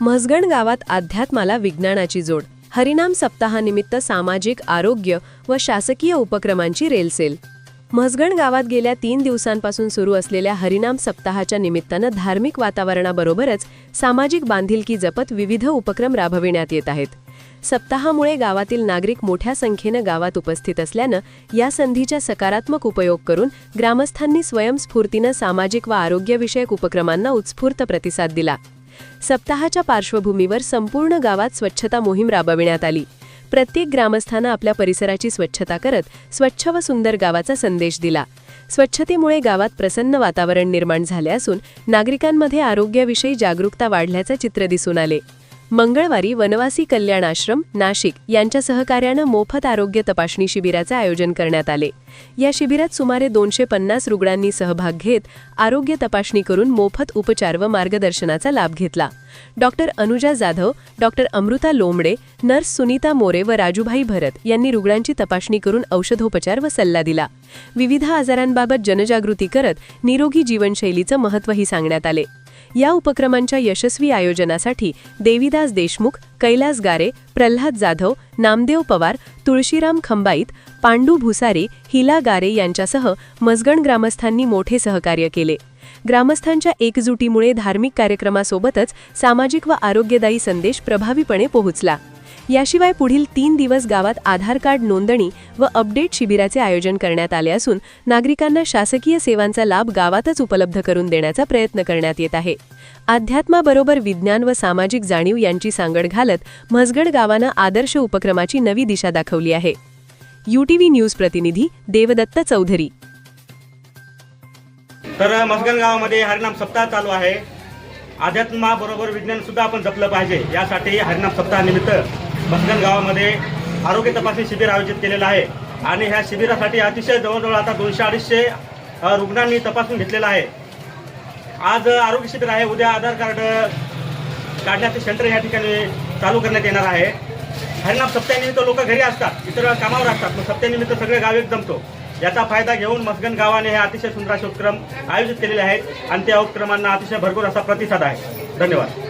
म्हसगण गावात अध्यात्माला विज्ञानाची जोड. हरिनाम सप्ताहानिमित्त सामाजिक आरोग्य व शासकीय उपक्रमांची रेलसेल. म्हसगण गावात गेल्या तीन दिवसांपासून सुरू असलेल्या हरिनाम सप्ताहाच्या निमित्तानं धार्मिक वातावरणाबरोबरच सामाजिक बांधिलकी जपत विविध उपक्रम राबविण्यात येत आहेत. सप्ताहामुळे गावातील नागरिक मोठ्या संख्येनं गावात उपस्थित असल्यानं या संधीचा सकारात्मक उपयोग करून ग्रामस्थांनी स्वयंस्फूर्तीनं सामाजिक व आरोग्यविषयक उपक्रमांना उत्स्फूर्त प्रतिसाद दिला. सप्ताहाच्या पार्श्वभूमीवर संपूर्ण गावात स्वच्छता मोहीम राबविण्यात आली. प्रत्येक ग्रामस्थानं आपल्या परिसराची स्वच्छता करत स्वच्छ व सुंदर गावाचा संदेश दिला. स्वच्छतेमुळे गावात प्रसन्न वातावरण निर्माण झाले असून नागरिकांमध्ये आरोग्याविषयी जागरूकता वाढल्याचे चित्र दिसून आले. मंगळवारी वनवासी कल्याण आश्रम नाशिक यांच्या सहकार्यानं मोफत आरोग्य तपासणी शिबिराचे आयोजन करण्यात आले. या शिबिरात सुमारे दोनशे पन्नास रुग्णांनी सहभाग घेत आरोग्य तपासणी करून मोफत उपचार व मार्गदर्शनाचा लाभ घेतला. Doctor Anuja Jadhav doctor Amruta Lombade nurse Sunita More व राजूभाई भरत यांनी रुग्णांची तपासणी करून औषधोपचार व सल्ला दिला. विविध आजारांबाबत जनजागृती करत निरोगी जीवनशैलीचं महत्त्वही सांगण्यात आले. या उपक्रमांच्या यशस्वी आयोजनासाठी देवीदास देशमुख कैलास गारे प्रल्हाद जाधव नामदेव पवार तुळशीराम खंबाईत पांडू भुसारे हिला गारे यांच्यासह मसगण ग्रामस्थांनी मोठे सहकार्य केले. ग्रामस्थांच्या एकजुटीमुळे धार्मिक कार्यक्रमासोबतच सामाजिक व आरोग्यदायी संदेश प्रभावीपणे पोहोचला. याशिवाय पुढील तीन दिवस गावात आधार कार्ड नोंदणी व अपडेट शिबिराचे आयोजन करण्यात आले असून नागरिकांना शासकीय सेवांचा लाभ गावातच उपलब्ध करून देण्याचा प्रयत्न करण्यात येत आहे. अध्यात्माबरोबर विज्ञान व सामाजिक जाणीव यांची सांगड घालत म्हसगड गावानं आदर्श उपक्रमाची नवी दिशा दाखवली आहे. यूटीव्ही न्यूज प्रतिनिधी देवदत्त चौधरी. तर मसगन गावामध्ये हरिनाम सप्ताह चालू आहे. अध्यात्माबरोबर विज्ञान सुद्धा आपण जपलं पाहिजे. यासाठी हरिनाम सप्ताहानिमित्त मसगन गावामध्ये आरोग्य तपासणी शिबिर आयोजित केलेलं आहे. आणि ह्या शिबिरासाठी अतिशय जवळजवळ आता दोनशे अडीचशे रुग्णांनी तपासून घेतलेलं आहे. आज आरोग्य शिबिर आहे. उद्या आधार कार्ड काढण्याचे सेंटर या ठिकाणी चालू करण्यात येणार आहे. हरिणाम सप्त्यानिमित्त लोक घरी असतात इतर कामावर असतात मग सप्त्यानिमित्त सगळे गाव एक जमतो. याचा फायदा घेऊन मसगन गावाने हे अतिशय सुंदर असे उपक्रम आयोजित केलेले आहेत. आणि त्या उपक्रमांना अतिशय भरपूर असा प्रतिसाद आहे. धन्यवाद.